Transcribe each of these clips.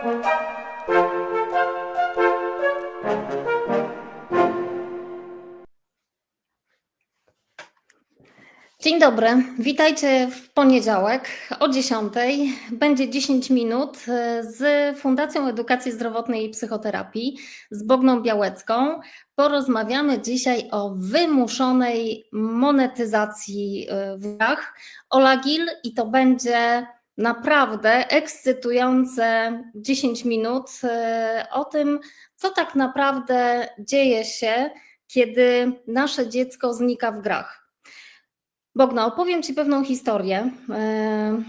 Dzień dobry, witajcie w poniedziałek o 10. Będzie 10 minut e, z Fundacją Edukacji Zdrowotnej i Psychoterapii, z Bogną Białecką. Porozmawiamy dzisiaj o wymuszonej monetyzacji e, w grach. Ola Gil i to będzie naprawdę ekscytujące 10 minut e, o tym, co tak naprawdę dzieje się, kiedy nasze dziecko znika w grach. Bogna, opowiem Ci pewną historię. E,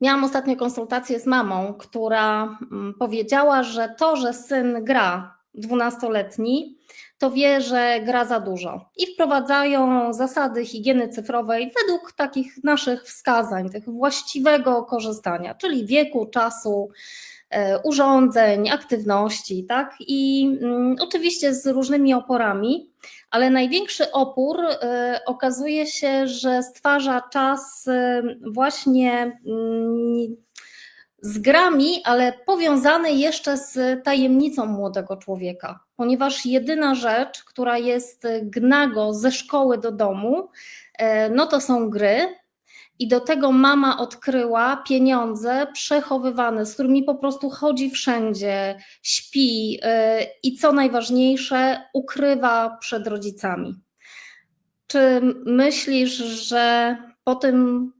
Miałam ostatnio konsultację z mamą, która mm, powiedziała, że to, że syn gra dwunastoletni, to wie, że gra za dużo. I wprowadzają zasady higieny cyfrowej według takich naszych wskazań, tych właściwego korzystania, czyli wieku, czasu, e, urządzeń, aktywności, tak? I mm, oczywiście z różnymi oporami ale największy opór y, okazuje się, że stwarza czas y, właśnie mm, z grami, ale powiązany jeszcze z tajemnicą młodego człowieka, ponieważ jedyna rzecz, która jest gnago ze szkoły do domu, y, no to są gry, i do tego mama odkryła pieniądze przechowywane, z którymi po prostu chodzi wszędzie, śpi y, i co najważniejsze, ukrywa przed rodzicami. Czy myślisz, że po tym,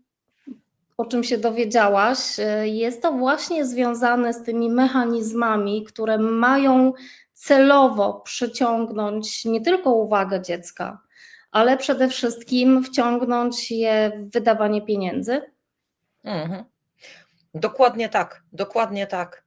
o czym się dowiedziałaś, y, jest to właśnie związane z tymi mechanizmami, które mają celowo przyciągnąć nie tylko uwagę dziecka, ale przede wszystkim wciągnąć je w wydawanie pieniędzy? Mhm. Dokładnie tak, dokładnie tak.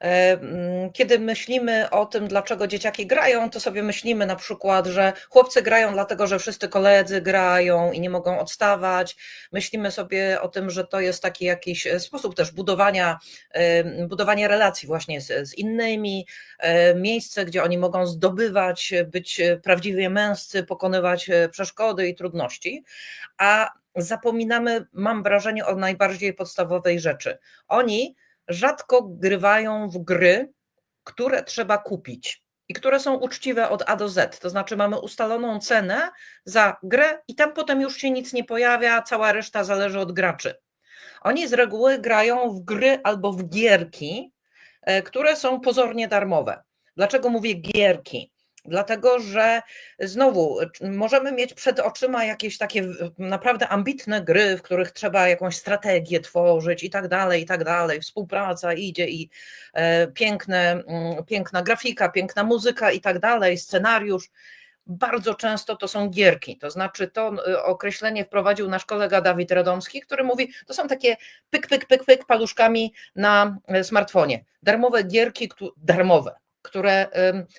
E, mm, kiedy myślimy o tym, dlaczego dzieciaki grają, to sobie myślimy na przykład, że chłopcy grają dlatego, że wszyscy koledzy grają i nie mogą odstawać. Myślimy sobie o tym, że to jest taki jakiś e, sposób też budowania, e, budowania relacji właśnie z, z innymi, miejsce, gdzie oni mogą zdobywać, być prawdziwie męscy, pokonywać przeszkody i trudności. A zapominamy, mam wrażenie, o najbardziej podstawowej rzeczy. Oni rzadko grywają w gry, które trzeba kupić i które są uczciwe od A do Z. To znaczy, mamy ustaloną cenę za grę, i tam potem już się nic nie pojawia, cała reszta zależy od graczy. Oni z reguły grają w gry albo w gierki, e, które są pozornie darmowe. Dlaczego mówię gierki? Dlatego że znowu możemy mieć przed oczyma jakieś takie naprawdę ambitne gry, w których trzeba jakąś strategię tworzyć i tak dalej, i tak dalej. Współpraca idzie i e, piękne, mm, piękna grafika, piękna muzyka i tak dalej, scenariusz. Bardzo często to są gierki, to znaczy to e, określenie wprowadził nasz kolega Dawid Radomski, który mówi, to są takie pyk, pyk, pyk, pyk paluszkami na e, smartfonie. Darmowe gierki, darmowe, które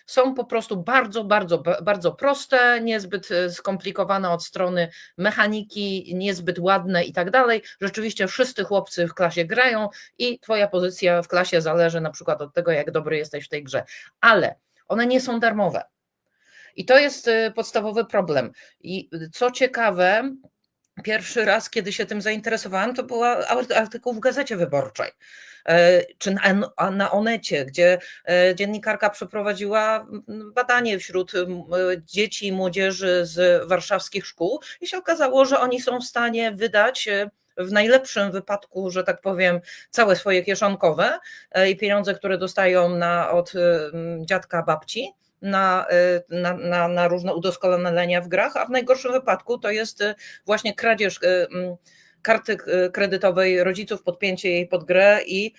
są po prostu bardzo, bardzo, bardzo proste, niezbyt e, skomplikowane od strony mechaniki, niezbyt ładne i tak dalej. Rzeczywiście wszyscy chłopcy w klasie grają i twoja pozycja w klasie zależy na przykład od tego, jak dobry jesteś w tej grze. Ale one nie są darmowe. I to jest e, podstawowy problem. I co ciekawe, Pierwszy raz, kiedy się tym zainteresowałam, to był artykuł w Gazecie Wyborczej, e, czy na, na Onecie, gdzie e, dziennikarka przeprowadziła badanie wśród dzieci i młodzieży z warszawskich szkół i się okazało, że oni są w stanie wydać e, w najlepszym wypadku, że tak powiem, całe swoje kieszonkowe i pieniądze, które dostają na, od dziadka babci na, y, na, na, na różne udoskonalenia w grach, a w najgorszym wypadku to jest y, właśnie kradzież y, mm, karty kredytowej rodziców, podpięcie jej pod grę i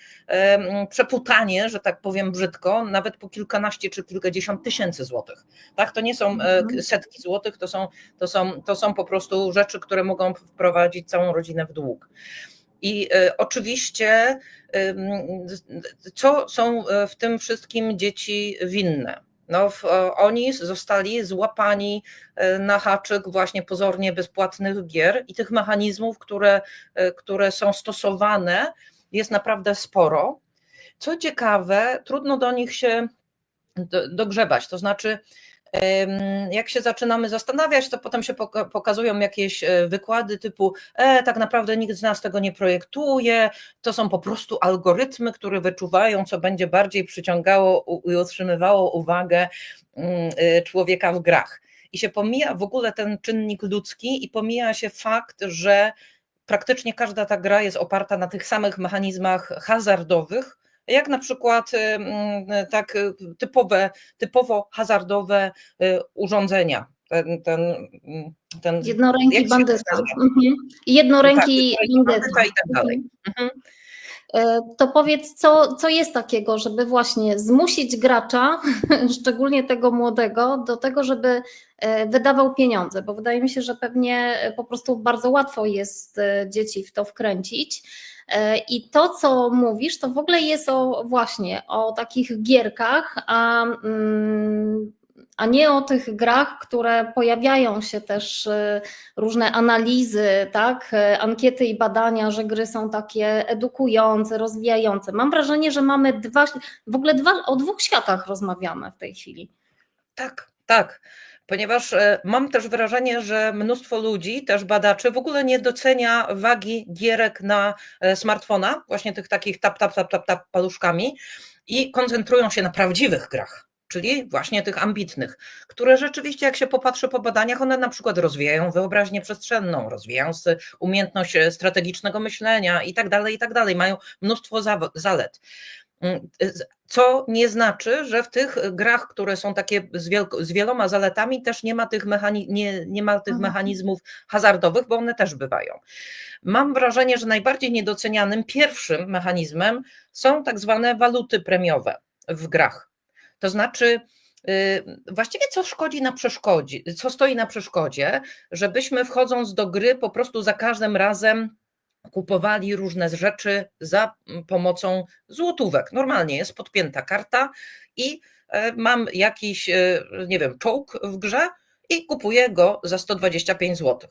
przeputanie, że tak powiem brzydko, nawet po kilkanaście czy kilkadziesiąt tysięcy złotych. Tak, to nie są mhm. setki złotych, to są, to, są, to są po prostu rzeczy, które mogą wprowadzić całą rodzinę w dług. I oczywiście, co są w tym wszystkim dzieci winne? No, oni zostali złapani e, na haczyk właśnie pozornie bezpłatnych gier i tych mechanizmów, które, e, które są stosowane, jest naprawdę sporo. Co ciekawe, trudno do nich się dogrzebać, to znaczy Jak się zaczynamy zastanawiać, to potem się poka- pokazują jakieś e, wykłady typu, e, tak naprawdę nikt z nas tego nie projektuje, to są po prostu algorytmy, które wyczuwają, co będzie bardziej przyciągało i utrzymywało uwagę mm, y, człowieka w grach. I się pomija w ogóle ten czynnik ludzki i pomija się fakt, że praktycznie każda ta gra jest oparta na tych samych mechanizmach hazardowych, jak na przykład y, mm, tak y, typowe, typowo hazardowe y, urządzenia. Ten, ten, mm, ten, Jednoręki bandyta. Mhm. Jednoręki Tak, bandyta i tak dalej. Mhm. E, To powiedz, co, co jest takiego, żeby właśnie zmusić gracza, szczególnie tego młodego, do tego, żeby e, wydawał pieniądze, bo wydaje mi się, że pewnie po prostu bardzo łatwo jest e, dzieci w to wkręcić. I to, co mówisz, to w ogóle jest o właśnie o takich gierkach, a, mm, a nie o tych grach, które pojawiają się też e, różne analizy, tak, e, ankiety i badania, że gry są takie edukujące, rozwijające. Mam wrażenie, że mamy dwa, w ogóle dwa, o dwóch światach rozmawiamy w tej chwili. Tak, tak. Ponieważ e, mam też wrażenie, że mnóstwo ludzi, też badaczy, w ogóle nie docenia wagi gierek na smartfona, właśnie tych takich tap, tap, tap, tap, tap paluszkami i koncentrują się na prawdziwych grach. Czyli właśnie tych ambitnych, które rzeczywiście, jak się popatrzy po badaniach, one na przykład rozwijają wyobraźnię przestrzenną, rozwijają umiejętność e, strategicznego myślenia i tak dalej, i tak dalej. Mają mnóstwo zalet. Mm, z- Co nie znaczy, że w tych grach, które są takie z, z wieloma zaletami, też nie ma tych, mechani- nie, nie ma tych Mhm. mechanizmów hazardowych, bo one też bywają. Mam wrażenie, że najbardziej niedocenianym pierwszym mechanizmem są tak zwane waluty premiowe w grach. To znaczy, y, właściwie co szkodzi na przeszkodzie, co stoi na przeszkodzie, żebyśmy wchodząc do gry po prostu za każdym razem kupowali różne rzeczy za mm, pomocą złotówek. Normalnie jest podpięta karta i e, mam jakiś, e, nie wiem, czołg w grze i kupuję go za 125 zł.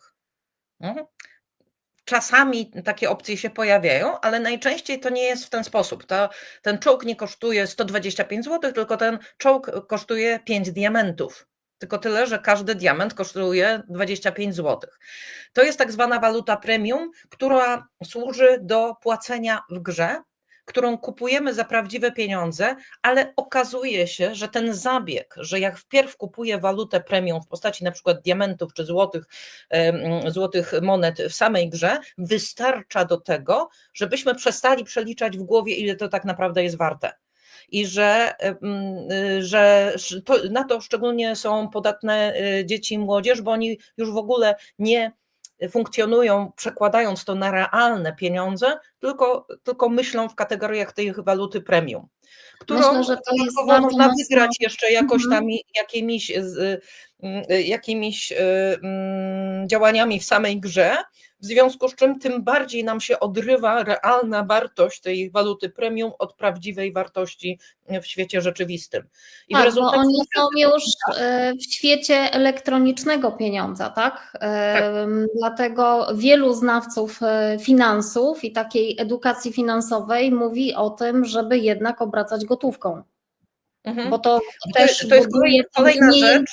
Czasami takie opcje się pojawiają, ale najczęściej to nie jest w ten sposób. To, ten czołg nie kosztuje 125 zł, tylko ten czołg kosztuje 5 diamentów. Tylko tyle, że każdy diament kosztuje 25 zł. To jest tak zwana waluta premium, która służy do płacenia w grze, którą kupujemy za prawdziwe pieniądze, ale okazuje się, że ten zabieg, że jak wpierw kupuję walutę premium w postaci na przykład diamentów czy złotych, złotych monet w samej grze, wystarcza do tego, żebyśmy przestali przeliczać w głowie, ile to tak naprawdę jest warte. I że, że to, na to szczególnie są podatne y, dzieci i młodzież, bo oni już w ogóle nie funkcjonują, przekładając to na realne pieniądze, tylko, tylko myślą w kategoriach tej waluty premium, którą Myślę, że to jest można mocno- wygrać jeszcze jakoś Mhm. tam jakimiś, z, y, jakimiś y, mm, działaniami w samej grze, w związku z czym tym bardziej nam się odrywa realna wartość tej waluty premium od prawdziwej wartości w świecie rzeczywistym. I tak, bo oni są już e, w świecie elektronicznego pieniądza, tak? E, Dlatego wielu znawców e, finansów i takiej edukacji finansowej mówi o tym, żeby jednak obracać gotówką, Mhm. bo to To też to jest buduje kolejna rzecz.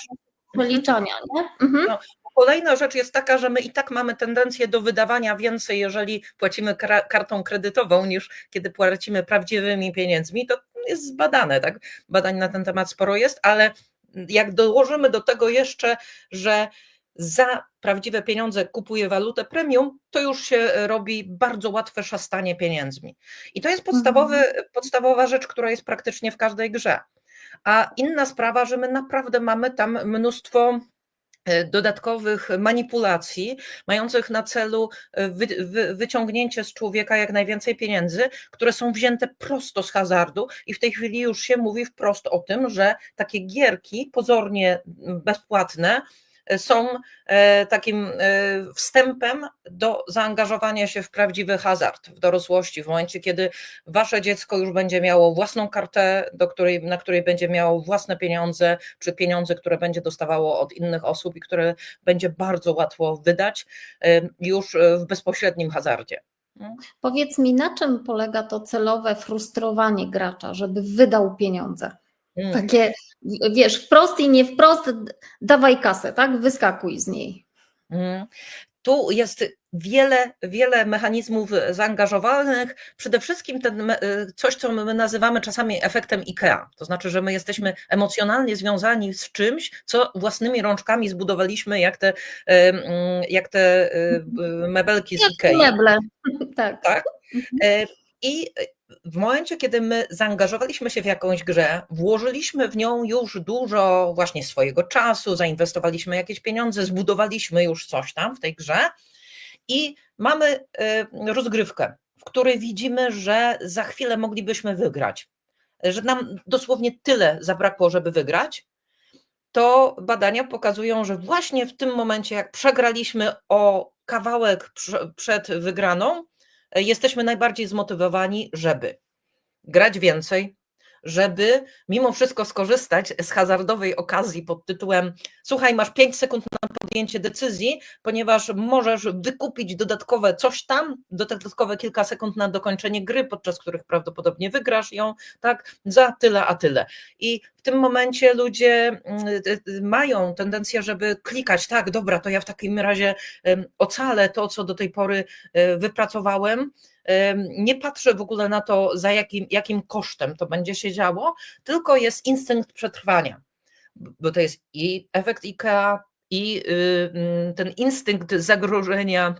przeliczania, nie? Mhm. No, Kolejna rzecz jest taka, że my i tak mamy tendencję do wydawania więcej, jeżeli płacimy kartą kredytową, niż kiedy płacimy prawdziwymi pieniędzmi. To jest zbadane, tak? Badań na ten temat sporo jest, ale jak dołożymy do tego jeszcze, że za prawdziwe pieniądze kupuje walutę premium, to już się robi bardzo łatwe szastanie pieniędzmi. I to jest podstawowy, podstawowa rzecz, która jest praktycznie w każdej grze. A inna sprawa, że my naprawdę mamy tam mnóstwo dodatkowych manipulacji, mających na celu e, wy, wy, wyciągnięcie z człowieka jak najwięcej pieniędzy, które są wzięte prosto z hazardu i w tej chwili już się mówi wprost o tym, że takie gierki pozornie bezpłatne e, są e, takim e, wstępem do zaangażowania się w prawdziwy hazard w dorosłości, w momencie, kiedy wasze dziecko już będzie miało własną kartę, do której, na której będzie miało własne pieniądze, czy pieniądze, które będzie dostawało od innych osób i które będzie bardzo łatwo wydać e, już w bezpośrednim hazardzie. No. Powiedz mi, na czym polega to celowe frustrowanie gracza, żeby wydał pieniądze? Mm. Takie, wiesz, wprost i nie wprost, dawaj kasę, tak? Wyskakuj z niej. Mhm. Tu jest wiele, wiele mechanizmów zaangażowanych. Przede wszystkim ten, y, coś, co my nazywamy czasami efektem IKEA. To znaczy, że my jesteśmy emocjonalnie związani z czymś, co własnymi rączkami zbudowaliśmy, jak te, y, mm, jak te y, mebelki z Jak IKEA. meble. tak. Tak? E, I w momencie, kiedy my zaangażowaliśmy się w jakąś grę, włożyliśmy w nią już dużo właśnie swojego czasu, zainwestowaliśmy jakieś pieniądze, zbudowaliśmy już coś tam w tej grze i mamy e, rozgrywkę, w której widzimy, że za chwilę moglibyśmy wygrać, że nam dosłownie tyle zabrakło, żeby wygrać. To badania pokazują, że właśnie w tym momencie, jak przegraliśmy o kawałek prze- przed wygraną, jesteśmy najbardziej zmotywowani, żeby grać więcej, żeby mimo wszystko skorzystać z hazardowej okazji pod tytułem słuchaj, masz 5 sekund na podjęcie decyzji, ponieważ możesz wykupić dodatkowe coś tam, dodatkowe kilka sekund na dokończenie gry, podczas których prawdopodobnie wygrasz ją, tak, za tyle a tyle. I w tym momencie ludzie mm, y, y, mają tendencję, żeby klikać, tak, dobra, to ja w takim razie ocalę to, co do tej pory e, wypracowałem. Nie patrzę w ogóle na to, za jakim, jakim kosztem to będzie się działo, tylko jest instynkt przetrwania, bo to jest i efekt IKEA, i y, ten instynkt zagrożenia.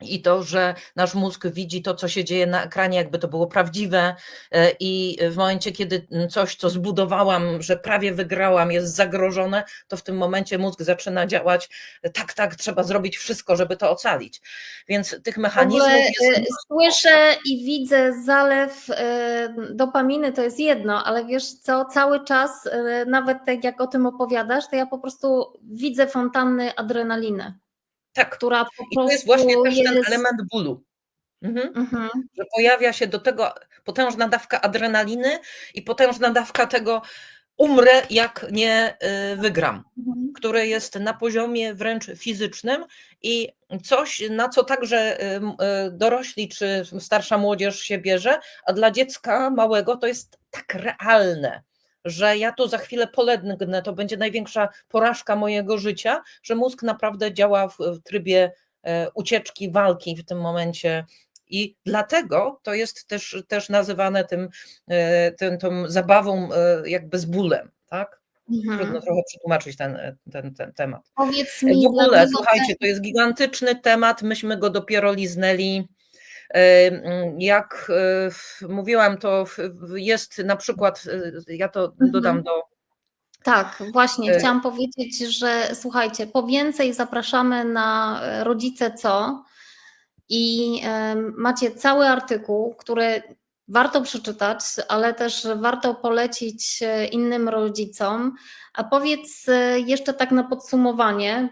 I to, że nasz mózg widzi to, co się dzieje na ekranie, jakby to było prawdziwe, e, i w momencie, kiedy coś, co zbudowałam, że prawie wygrałam, jest zagrożone, to w tym momencie mózg zaczyna działać. Tak, tak, trzeba zrobić wszystko, żeby to ocalić. Więc tych mechanizmów ogóle jest. e, słyszę i widzę zalew e, dopaminy, to jest jedno, ale wiesz co, cały czas, e, nawet tak jak o tym opowiadasz, to ja po prostu widzę fontanny adrenaliny, Tak, która po i to jest właśnie też ten jest... element bólu. Mhm. Mhm. że pojawia się do tego potężna dawka adrenaliny i potężna dawka tego umrę, jak nie y, wygram, Mhm. które jest na poziomie wręcz fizycznym i coś, na co także y, y, dorośli czy starsza młodzież się bierze, a dla dziecka małego to jest tak realne, że ja tu za chwilę polednę, to będzie największa porażka mojego życia, że mózg naprawdę działa w, w trybie e, ucieczki, walki w tym momencie. I dlatego to jest też, też nazywane tym, e, tym, tą zabawą e, jakby z bólem, tak? Trudno Mhm. trochę przetłumaczyć ten, ten, ten temat. Powiedz W mi, ogóle, dlaczego słuchajcie, to jest gigantyczny temat, myśmy go dopiero liznęli. Jak e, mówiłam, to jest na przykład, e, ja to dodam Mhm. do, Tak, właśnie E, chciałam powiedzieć, że słuchajcie, po więcej zapraszamy na rodzice co i macie cały artykuł, który warto przeczytać, ale też warto polecić e, innym rodzicom. A powiedz e, jeszcze tak na podsumowanie,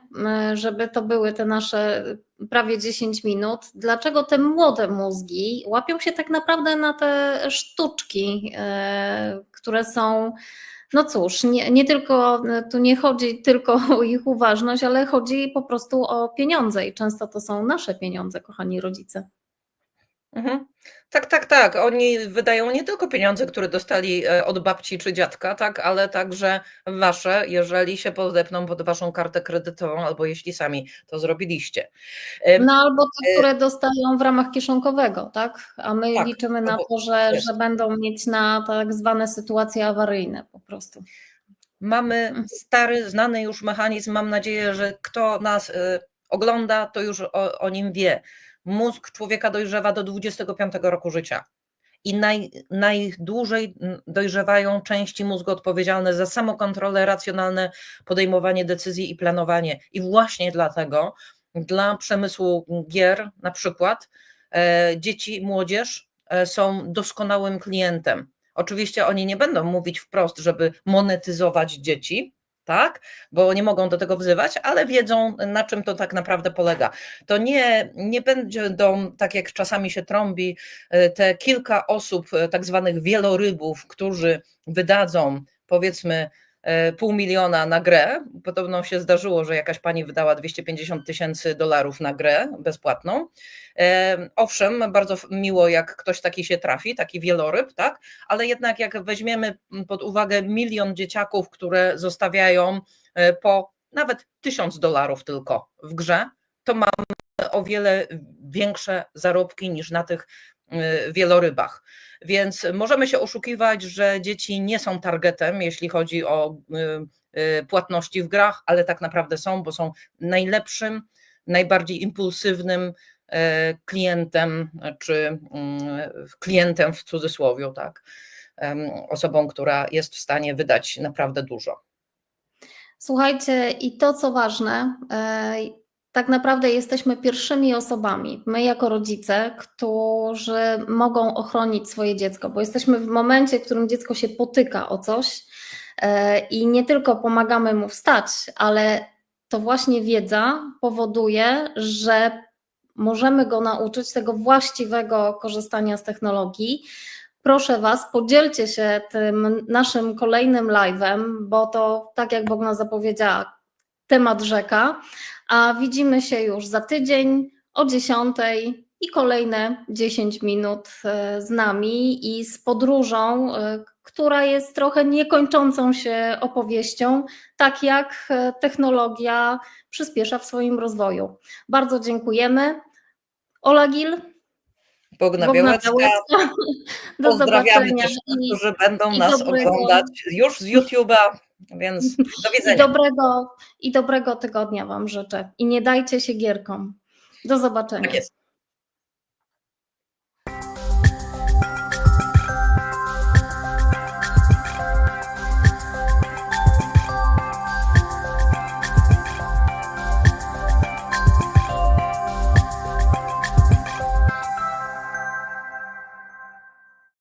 żeby to były te nasze prawie 10 minut, dlaczego te młode mózgi łapią się tak naprawdę na te sztuczki, e, które są no cóż, nie, nie tylko, tu nie chodzi tylko o ich uważność, ale chodzi po prostu o pieniądze i często to są nasze pieniądze, kochani rodzice. Mhm. Tak, tak, tak. Oni wydają nie tylko pieniądze, które dostali e, od babci czy dziadka, tak, ale także wasze, jeżeli się podepną pod waszą kartę kredytową, albo jeśli sami to zrobiliście. E, No albo te, e, które dostają w ramach kieszonkowego, tak? A my Tak, liczymy na albo- to, że, jest. że będą mieć na tak zwane sytuacje awaryjne po prostu. Mamy Mhm. stary, znany już mechanizm. Mam nadzieję, że kto nas ogląda, to już o, o nim wie. Mózg człowieka dojrzewa do 25 roku życia. I naj, najdłużej dojrzewają części mózgu odpowiedzialne za samokontrolę, racjonalne podejmowanie decyzji i planowanie. I właśnie dlatego dla przemysłu gier, na przykład, e, dzieci, młodzież e, są doskonałym klientem. Oczywiście oni nie będą mówić wprost, żeby monetyzować dzieci, tak, bo nie mogą do tego wzywać, ale wiedzą, na czym to tak naprawdę polega. To nie, nie będą, tak jak czasami się trąbi, e, te kilka osób, e, tak zwanych wielorybów, którzy wydadzą powiedzmy pół miliona na grę. Podobno się zdarzyło, że jakaś pani wydała 250 tysięcy dolarów na grę bezpłatną. E, Owszem, bardzo miło, jak ktoś taki się trafi, taki wieloryb, tak? Ale jednak jak weźmiemy pod uwagę milion dzieciaków, które zostawiają e, po nawet tysiąc dolarów tylko w grze, to mamy o wiele większe zarobki niż na tych wielorybach. Więc możemy się oszukiwać, że dzieci nie są targetem, jeśli chodzi o y, y, płatności w grach, ale tak naprawdę są, bo są najlepszym, najbardziej impulsywnym klientem, czy klientem w cudzysłowie, tak, osobą, która jest w stanie wydać naprawdę dużo. Słuchajcie, i to co ważne, tak naprawdę jesteśmy pierwszymi osobami, my jako rodzice, którzy mogą ochronić swoje dziecko, bo jesteśmy w momencie, w którym dziecko się potyka o coś e, i nie tylko pomagamy mu wstać, ale to właśnie wiedza powoduje, że możemy go nauczyć tego właściwego korzystania z technologii. Proszę Was, podzielcie się tym naszym kolejnym live'em, bo to, tak jak Bogna zapowiedziała, temat rzeka. A widzimy się już za tydzień o 10 i kolejne 10 minut e, z nami i z podróżą, e, która jest trochę niekończącą się opowieścią, tak jak e, technologia przyspiesza w swoim rozwoju. Bardzo dziękujemy. Ola Gil, Bogna Bogna Białecka, Białecka. Do Pozdrawiamy zobaczenia. też, którzy będą nas oglądać już z YouTube'a, więc do i, widzenia. dobrego, I dobrego tygodnia Wam życzę. I nie dajcie się gierkom. Do zobaczenia. Tak jest.